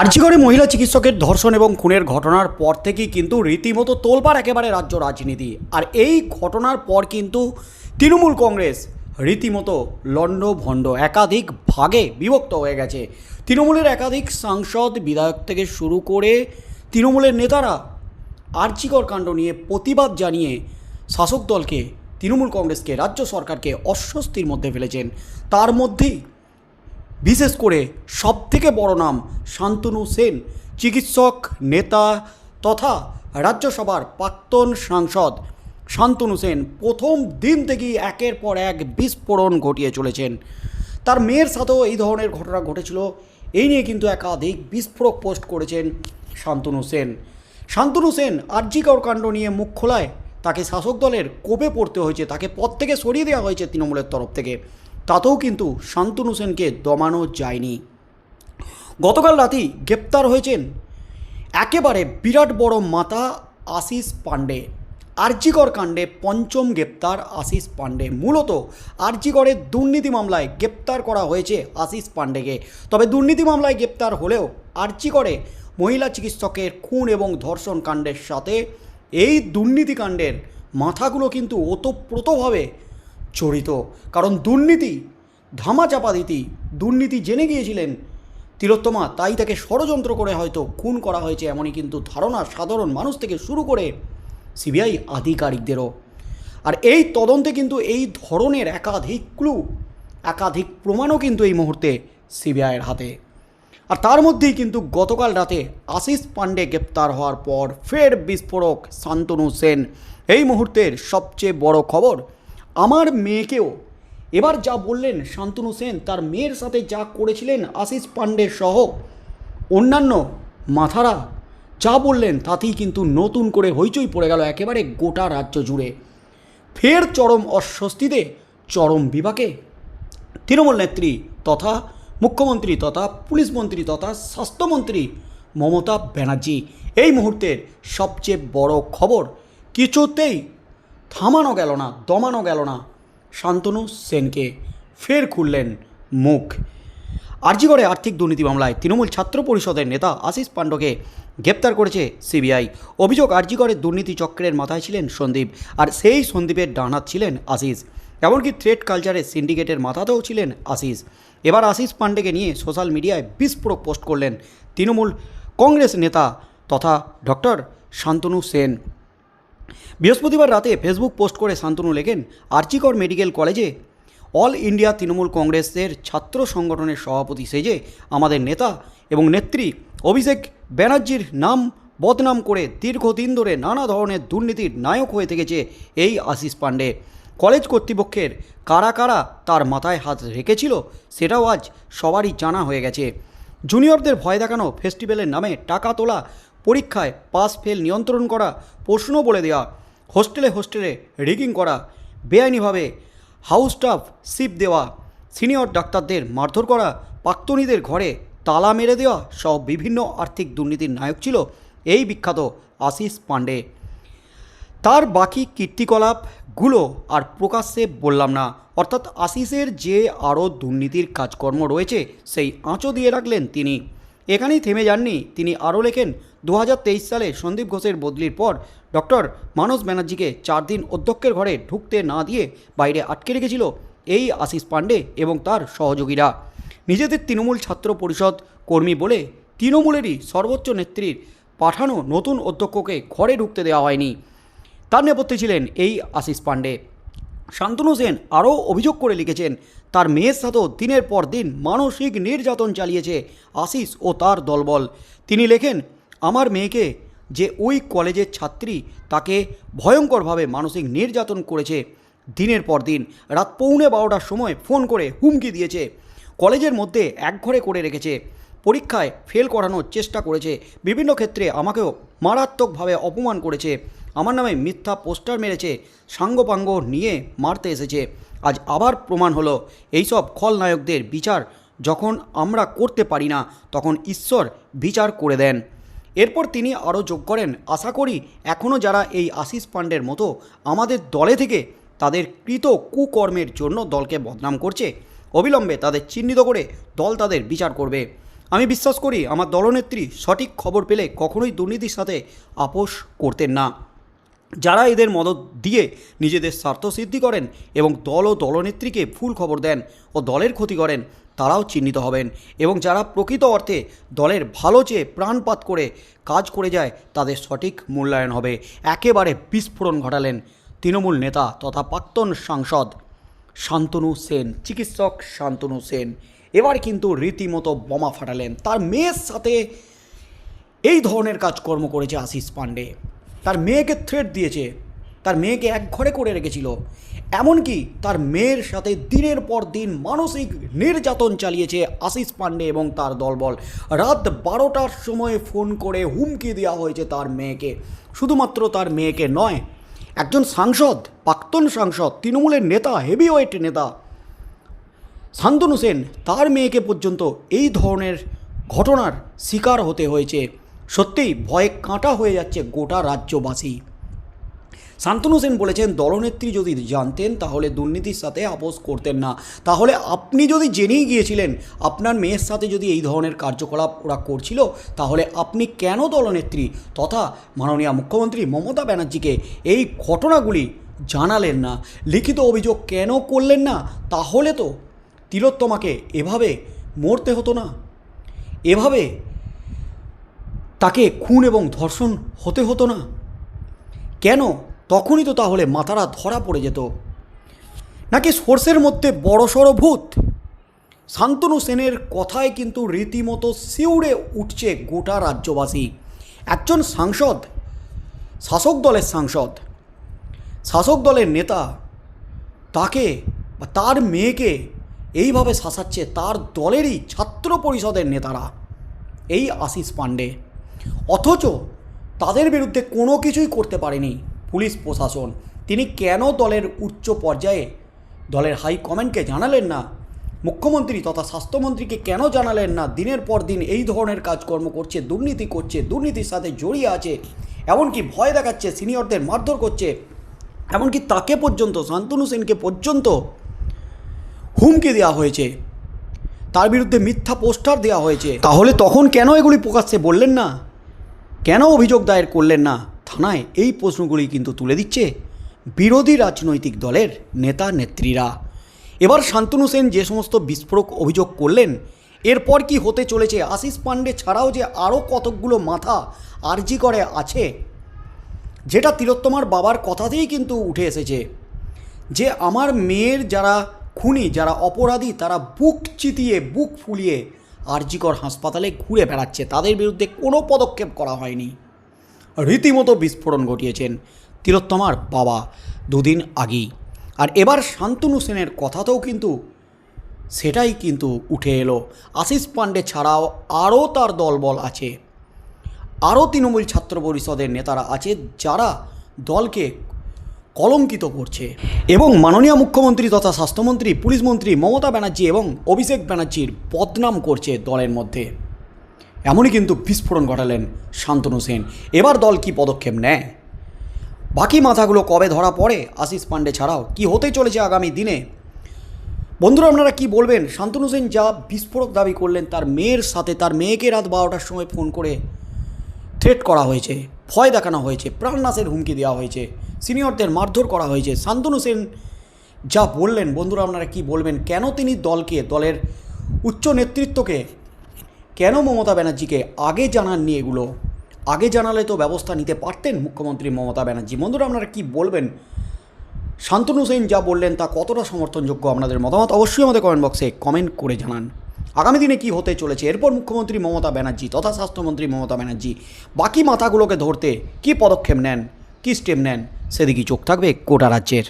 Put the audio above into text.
আর্জিগড়ে মহিলা চিকিৎসকের ধর্ষণ এবং খুনের ঘটনার পর থেকেই কিন্তু রীতিমতো তোলপাড় একেবারে রাজ্য রাজনীতি। আর এই ঘটনার পর কিন্তু তৃণমূল কংগ্রেস রীতিমতো লণ্ড ভণ্ড একাধিক ভাগে বিভক্ত হয়ে গেছে। তৃণমূলের একাধিক সাংসদ, বিধায়ক থেকে শুরু করে তৃণমূলের নেতারা আর্জিকর কাণ্ড নিয়ে প্রতিবাদ জানিয়ে শাসক দলকে, তৃণমূল কংগ্রেসকে, রাজ্য সরকারকে অস্বস্তির মধ্যে ফেলেছেন। তার মধ্যেই বিশেষ করে সবথেকে বড় নাম শান্তনু সেন, চিকিৎসক, নেতা তথা রাজ্যসভার প্রাক্তন সাংসদ। শান্তনু সেন প্রথম দিন থেকেই একের পর এক বিস্ফোরণ ঘটিয়ে চলেছেন। তার মেয়ের সাথেও এই ধরনের ঘটনা ঘটেছিল। এই নিয়ে কিন্তু একাধিক বিস্ফোরক পোস্ট করেছেন শান্তনু সেন। শান্তনু সেন আর্জিকর কাণ্ড নিয়ে মুখ খোলায়। তাকে শাসক দলের কোপে পড়তে হয়েছে। তাকে পদ থেকে সরিয়ে দেওয়া হয়েছে তৃণমূলের তরফ থেকে। তাতেও কিন্তু শান্তনু সেনকে দমানো যায়নি। গতকাল রাতেই গ্রেপ্তার হয়েছেন একেবারে বিরাট বড় মাতা আশিস পাণ্ডে। আরজিকর কাণ্ডে পঞ্চম গ্রেপ্তার আশিস পাণ্ডে। মূলত আরজিকরের দুর্নীতি মামলায় গ্রেপ্তার করা হয়েছে আশিস পাণ্ডেকে। তবে দুর্নীতি মামলায় গ্রেপ্তার হলেও আরজিকরে মহিলা চিকিৎসকের খুন এবং ধর্ষণ কাণ্ডের সাথে এই দুর্নীতিকাণ্ডের মাথাগুলো কিন্তু ওতপ্রোতভাবে জড়িত কারণ দুর্নীতি, ধামাচাপা দিতি। দুর্নীতি জেনে গিয়েছিলেন তিলোত্তমা, তাই তাকে ষড়যন্ত্র করে হয়তো খুন করা হয়েছে এমনই কিন্তু ধারণা সাধারণ মানুষ থেকে শুরু করে সিবিআই আধিকারিকদেরও। আর এই তদন্তে কিন্তু এই ধরনের একাধিক ক্লু, একাধিক প্রমাণও কিন্তু এই মুহূর্তে সিবিআইয়ের হাতে। আর তার মধ্যেই কিন্তু গতকাল রাতে আশিস পাণ্ডে গ্রেপ্তার হওয়ার পর ফের বিস্ফোরক শান্তনু সেন। এই মুহূর্তের সবচেয়ে বড় খবর আমার মেয়েকেও। এবার যা বললেন শান্তনু সেন, তার মেয়ের সাথে যা করেছিলেন আশিস পাণ্ডে সহ অন্যান্য মাথারা, যা বললেন তাতেই কিন্তু নতুন করে হইচই পড়ে গেল একেবারে গোটা রাজ্য জুড়ে। ফের চরম অস্বস্তিতে, চরম বিভাগে তৃণমূল নেত্রী তথা মুখ্যমন্ত্রী তথা পুলিশ মন্ত্রী তথা স্বাস্থ্যমন্ত্রী মমতা ব্যানার্জি। এই মুহূর্তের সবচেয়ে বড় খবর, কিছুতেই থামানো গেল না, দমানো গেল না। শান্তনু সেনকে ফের খুললেন মুখ। আরজিগড়ে আর্থিক দুর্নীতি মামলায় তৃণমূল ছাত্র পরিষদের নেতা আশিস পাণ্ডকে গ্রেপ্তার করেছে সিবিআই। অভিযোগ আরজিগড়ের দুর্নীতি চক্রের মাথায় ছিলেন সন্দীপ আর সেই সন্দীপের ডানাত ছিলেন আশিস। এমনকি থ্রেড কালচারের সিন্ডিকেটের মাথাতেও ছিলেন আশিস। এবার আশিস পাণ্ডেকে নিয়ে সোশ্যাল মিডিয়ায় বিস্ফোরক পোস্ট করলেন তৃণমূল কংগ্রেস নেতা তথা ডক্টর শান্তনু সেন। বৃহস্পতিবার রাতে ফেসবুক পোস্ট করে শান্তনু লেখেন, আর্চিকর মেডিকেল কলেজে অল ইন্ডিয়া তৃণমূল কংগ্রেসের ছাত্র সংগঠনের সভাপতি সেজে আমাদের নেতা এবং নেত্রী অভিষেক ব্যানার্জির নাম বদনাম করে দীর্ঘদিন ধরে নানা ধরনের দুর্নীতির নায়ক হয়ে থেকেছে এই আশিস পাণ্ডে। কলেজ কর্তৃপক্ষের কারা কারা তার মাথায় হাত রেখেছিল সেটাও আজ সবারই জানা হয়ে গেছে। জুনিয়রদের ভয় দেখানো ফেস্টিভ্যালের নামে টাকা তোলা পরীক্ষায় পাস ফেল নিয়ন্ত্রণ করা প্রশ্ন বলে দেওয়া হোস্টেলে হোস্টেলে রিগিং করা, বেআইনিভাবে হাউস স্টাফ সিপ দেওয়া, সিনিয়র ডাক্তারদের মারধর করা প্রাক্তনীদের ঘরে তালা মেরে দেওয়া সহ বিভিন্ন আর্থিক দুর্নীতির নায়ক ছিল এই বিখ্যাত আশিস পাণ্ডে। তার বাকি কীর্তিকলাপগুলো আর প্রকাশ্যে বললাম না। অর্থাৎ আশিসের যে আরও দুর্নীতির কাজকর্ম রয়েছে, সেই আঁচো দিয়ে রাখলেন তিনি। এখানেই থেমে যাননি। তিনি আরও লেখেন দু হাজার তেইশ সালে সন্দীপ ঘোষের বদলির পর ডক্টর মানস ব্যানার্জিকে চার দিন অধ্যক্ষের ঘরে ঢুকতে না দিয়ে বাইরে আটকে রেখেছিল এই আশিস পাণ্ডে এবং তার সহযোগীরা। নিজেদের তৃণমূল ছাত্র পরিষদ কর্মী বলে তৃণমূলেরই সর্বোচ্চ নেত্রীর পাঠানো নতুন অধ্যক্ষকে ঘরে ঢুকতে দেওয়া হয়নি। তার নেপথ্যে ছিলেন এই আশিস পাণ্ডে। শান্তনু সেন আরও অভিযোগ করে লিখেছেন, তার মেয়ের সাথেও দিনের পর দিন মানসিক নির্যাতন চালিয়েছে আশিস ও তার দলবল। তিনি লেখেন আমার মেয়েকে যে ওই কলেজের ছাত্রী তাকে ভয়ঙ্করভাবে মানসিক নির্যাতন করেছে, দিনের পর দিন রাত পৌনে বারোটার সময় ফোন করে হুমকি দিয়েছে। কলেজের মধ্যে একঘরে করে রেখেছে। পরীক্ষায় ফেল করানোর চেষ্টা করেছে। বিভিন্ন ক্ষেত্রে আমাকেও মারাত্মকভাবে অপমান করেছে। আমার নামে মিথ্যা পোস্টার মেরেছে, সাঙ্গপাঙ্গ নিয়ে মারতে এসেছে। আজ আবার প্রমাণ হলো, এইসব খলনায়কদের বিচার যখন আমরা করতে পারি না, তখন ঈশ্বর বিচার করে দেন। এরপর তিনি আরও যোগ করেন, আশা করি এখনও যারা এই আশিস পাণ্ডের মতো আমাদের দলে থেকে তাদের কৃত কুকর্মের জন্য দলকে বদনাম করছে, অবিলম্বে তাদের চিহ্নিত করে দল তাদের বিচার করবে। আমি বিশ্বাস করি আমার দলনেত্রী সঠিক খবর পেলে কখনোই দুর্নীতির সাথে আপোষ করতেন না। যারা এদের মদত দিয়ে নিজেদের স্বার্থ সিদ্ধি করেন এবং দল ও দলনেত্রীকে ভুল খবর দেন ও দলের ক্ষতি করেন, তারাও চিহ্নিত হবেন এবং যারা প্রকৃত অর্থে দলের ভালো চেয়ে প্রাণপাত করে কাজ করে যায়, তাদের সঠিক মূল্যায়ন হবে। একেবারে বিস্ফোরণ ঘটালেন তৃণমূল নেতা তথা প্রাক্তন সাংসদ শান্তনু সেন, চিকিৎসক শান্তনু সেন। এবার কিন্তু রীতিমতো বোমা ফাটালেন। তার মেয়ের সাথে এই ধরনের কাজকর্ম করেছে আশিস পাণ্ডে তার মেয়েকে থ্রেট দিয়েছে। তার মেয়েকে এক ঘরে করে রেখেছিল। এমনকি তার মেয়ের সাথে দিনের পর দিন মানসিক নির্যাতন চালিয়েছে আশিস পাণ্ডে এবং তার দলবল। রাত বারোটার সময় ফোন করে হুমকি দেওয়া হয়েছে তার মেয়েকে। শুধুমাত্র তার মেয়েকে নয়, একজন সাংসদ, প্রাক্তন সাংসদ, তৃণমূলের নেতা হেভিওয়েট নেতা শান্তনু সেন, তার মেয়েকে পর্যন্ত এই ধরনের ঘটনার শিকার হতে হয়েছে। সত্যিই ভয়ে কাঁটা হয়ে যাচ্ছে গোটা রাজ্যবাসী। শান্তনু সেন বলেছেন, দলনেত্রী যদি জানতেন, তাহলে দুর্নীতির সাথে আপোষ করতেন না। তাহলে আপনি যদি জেনেই গিয়েছিলেন, আপনার মেয়ের সাথে যদি এই ধরনের কার্যকলাপ ওরা করছিল, তাহলে আপনি কেন দলনেত্রী? তথা মাননীয় মুখ্যমন্ত্রী মমতা ব্যানার্জিকে এই ঘটনাগুলি জানালেন না। লিখিত অভিযোগ কেন করলেন না? তাহলে তো তিলোত্তমাকে এভাবে মরতে হতো না। এভাবে তাকে খুন এবং ধর্ষণ হতে হতো না। কেন? তখনই তো তাহলে মাথারা ধরা পড়ে যেত। নাকি সোর্সের মধ্যে বড়সড় ভূত? শান্তনু সেনের কথায় কিন্তু রীতিমতো শিউড়ে উঠছে গোটা রাজ্যবাসী। একজন সাংসদ, শাসক দলের সাংসদ। শাসক দলের নেতা। তাকে বা তার মেয়েকে এইভাবে শাসাচ্ছে তার দলেরই ছাত্র পরিষদের নেতারা। এই আশিস পাণ্ডে। অথচ তাদের বিরুদ্ধে কোনো কিছুই করতে পারেনি পুলিশ প্রশাসন। তিনি কেন দলের উচ্চ পর্যায়ে, দলের হাই কমান্ডকে জানালেন না? মুখ্যমন্ত্রী তথা স্বাস্থ্যমন্ত্রীকে কেন জানালেন না? দিনের পর দিন এই ধরনের কাজকর্ম করছে, দুর্নীতি করছে, দুর্নীতির সাথে জড়িয়ে আছে, এমনকি ভয় দেখাচ্ছে, সিনিয়রদের মারধর করছে, এমনকি তাকে পর্যন্ত, শান্তনু সেনকে পর্যন্ত হুমকি দেওয়া হয়েছে। তার বিরুদ্ধে মিথ্যা পোস্টার দেওয়া হয়েছে। তাহলে তখন কেন এগুলি প্রকাশ্যে বললেন না? কেন অভিযোগ দায়ের করলেন না? থানায় এই প্রশ্নগুলি কিন্তু তুলে দিচ্ছে বিরোধী রাজনৈতিক দলের নেতা নেত্রীরা। এবার শান্তনু সেন যে সমস্ত বিস্ফোরক অভিযোগ করলেন, এরপর কি হতে চলেছে? আশিস পাণ্ডে ছাড়াও যে আরও কতকগুলো মাথা আরজি করে আছে, যেটা তিলোত্তমার বাবার কথাতেই কিন্তু উঠে এসেছে। যে আমার মেয়ের যারা খুনি, যারা অপরাধী, তারা বুক চিতিয়ে, বুক ফুলিয়ে আরজিকর হাসপাতালে ঘুরে বেড়াচ্ছে। তাদের বিরুদ্ধে কোনো পদক্ষেপ করা হয়নি। রীতিমতো বিস্ফোরণ ঘটিয়েছেন তিলোত্তমার বাবা দুদিন আগেই। আর এবার শান্তনু সেনের কথাতেও কিন্তু সেটাই কিন্তু উঠে এলো। আশিস পাণ্ডে ছাড়াও আরও তার দলবল আছে। আরও তৃণমূল ছাত্র পরিষদের নেতারা আছে যারা দলকে কলঙ্কিত করছে। এবং মাননীয় মুখ্যমন্ত্রী তথা স্বাস্থ্যমন্ত্রী, পুলিশ মন্ত্রী মমতা ব্যানার্জি এবং অভিষেক ব্যানার্জির বদনাম করছে দলের মধ্যে। এমনই কিন্তু বিস্ফোরণ ঘটালেন শান্তনু সেন। এবার দল কি পদক্ষেপ নেয়? বাকি মাথাগুলো কবে ধরা পড়ে? আশিস পাণ্ডে ছাড়াও কি হতে চলেছে আগামী দিনে? বন্ধুরা, আপনারা কি বলবেন? শান্তনু সেন যা বিস্ফোরক দাবি করলেন, তার মেয়ের সাথে, তার মেয়েকে রাত বারোটার সময় ফোন করে থ্রেট করা হয়েছে, ভয় দেখানো হয়েছে, প্রাণনাশের হুমকি দেওয়া হয়েছে। সিনিয়রদের মারধর করা হয়েছে। শান্তনু সেন যা বললেন, বন্ধুরা, আপনারা কি বলবেন? কেন তিনি দলকে, দলের উচ্চ নেতৃত্বকে, কেন মমতা ব্যানার্জিকে আগে জানাননি এগুলো? আগে জানালে তো ব্যবস্থা নিতে পারতেন মুখ্যমন্ত্রী মমতা ব্যানার্জি। বন্ধুরা, আপনারা কি বলবেন? শান্তনু সেন যা বললেন, তা কতটা সমর্থনযোগ্য আপনাদের মতামত? অবশ্যই আমাদের কমেন্ট বক্সে কমেন্ট করে জানান। আগামী দিনে কি হতে চলেছে? এরপর মুখ্যমন্ত্রী মমতা ব্যানার্জি তথা স্বাস্থ্যমন্ত্রী মমতা ব্যানার্জি বাকি মাথাগুলোকে ধরতে কি পদক্ষেপ নেন, কি স্টেপ নেন? সেদিকেই চোখ থাকবে কোটা রাজ্যের।